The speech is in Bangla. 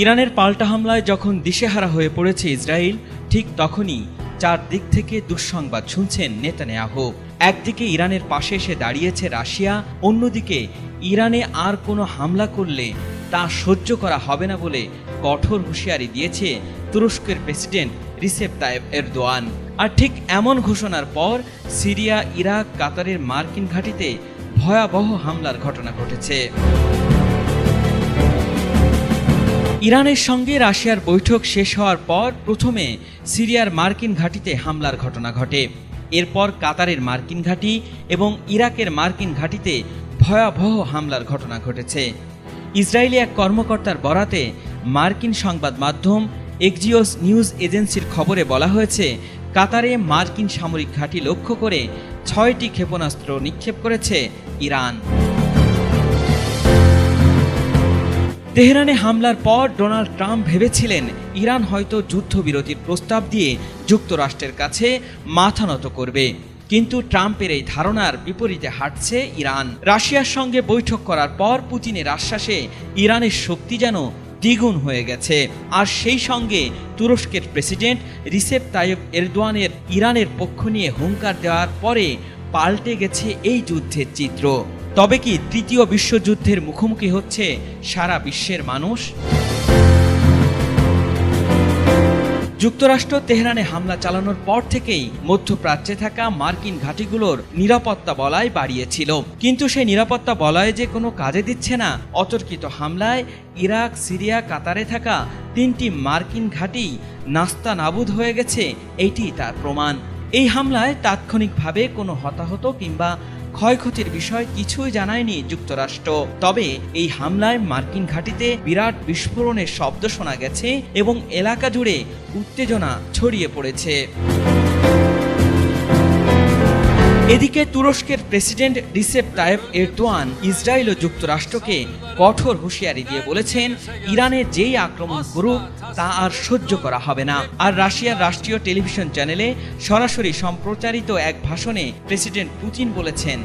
ইরানের পাল্টা হামলায় যখন দিশেহারা হয়ে পড়েছে ইসরায়েল, ঠিক তখনই চারদিক থেকে দুঃসংবাদ শুনছেন নেতানিয়াহু। একদিকে ইরানের পাশে এসে দাঁড়িয়েছে রাশিয়া, অন্যদিকে ইরানে আর কোনো হামলা করলে তা সহ্য করা হবে না বলে কঠোর হুঁশিয়ারি দিয়েছে তুরস্কের প্রেসিডেন্ট রিসেপ তায়েব এরদোয়ান। আর ঠিক এমন ঘোষণার পর সিরিয়া, ইরাক, কাতারের মার্কিন ঘাঁটিতে ভয়াবহ হামলার ঘটনা ঘটেছে। ইরানের সঙ্গে রাশিয়ার বৈঠক শেষ হওয়ার পর প্রথমে সিরিয়ার মার্কিন ঘাঁটিতে হামলার ঘটনা ঘটে। এরপর কাতারের মার্কিন ঘাঁটি এবং ইরাকের মার্কিন ঘাঁটিতে ভয়াবহ হামলার ঘটনা ঘটেছে। ইসরায়েলি এক কর্মকর্তার বরাতে মার্কিন সংবাদ মাধ্যম এক্সিওস নিউজ এজেন্সির খবরে বলা হয়েছে, কাতারে মার্কিন সামরিক ঘাঁটি লক্ষ্য করে ছয়টি ক্ষেপণাস্ত্র নিক্ষেপ করেছে ইরান। তেহরানে হামলার পর ডোনাল্ড ট্রাম্প ভেবেছিলেন ইরান হয়তো যুদ্ধবিরতির প্রস্তাব দিয়ে যুক্তরাষ্ট্রের কাছে মাথা নত করবে। কিন্তু ট্রাম্পের এই ধারণার বিপরীতে হাঁটছে ইরান। রাশিয়ার সঙ্গে বৈঠক করার পর পুতিনের আশ্বাসে ইরানের শক্তি যেন দ্বিগুণ হয়ে গেছে। আর সেই সঙ্গে তুরস্কের প্রেসিডেন্ট রিসেপ তাইব এরদোয়ানের ইরানের পক্ষ নিয়ে হুঙ্কার দেওয়ার পরে পাল্টে গেছে এই যুদ্ধের চিত্র। তবে কি তৃতীয় বিশ্বযুদ্ধের মুখোমুখি হচ্ছে সারা বিশ্বের মানুষ? যুক্তরাষ্ট্র তেহরানে হামলা চালানোর পর থেকেই মধ্যপ্রাচ্যে থাকা মার্কিন ঘাঁটিগুলোর নিরাপত্তা বলয় বাড়িয়েছিল। কিন্তু সেই নিরাপত্তা বলয় যে কোনো কাজে দিচ্ছে না, অতর্কিত হামলায় ইরাক, সিরিয়া, কাতারে থাকা তিনটি মার্কিন ঘাঁটি নাস্তা নাবুদ হয়ে গেছে এটি তার প্রমাণ। এই হামলায় তাৎক্ষণিকভাবে কোনো হতাহত কিংবা ক্ষয়ক্ষতির বিষয় কিছুই জানায়নি যুক্তরাষ্ট্র। তবে এই হামলায় মার্কিন ঘাঁটিতে বিরাট বিস্ফোরণের শব্দ শোনা গেছে এবং এলাকা জুড়ে উত্তেজনা ছড়িয়ে পড়েছে। এদিকে তুরস্কের president Recep Tayyip Erdogan Israel ও যুক্তরাষ্ট্রকে কঠোর হুঁশিয়ারি দিয়ে বলেছেন, ইরানের যেই আক্রমণ করুক, তা আর সহ্য করা হবে না। আর রাশিয়ার রাষ্ট্রীয় টেলিভিশন চ্যানেলে সরাসরি সম্প্রচারিত এক ভাষণে প্রেসিডেন্ট পুতিন বলেছেন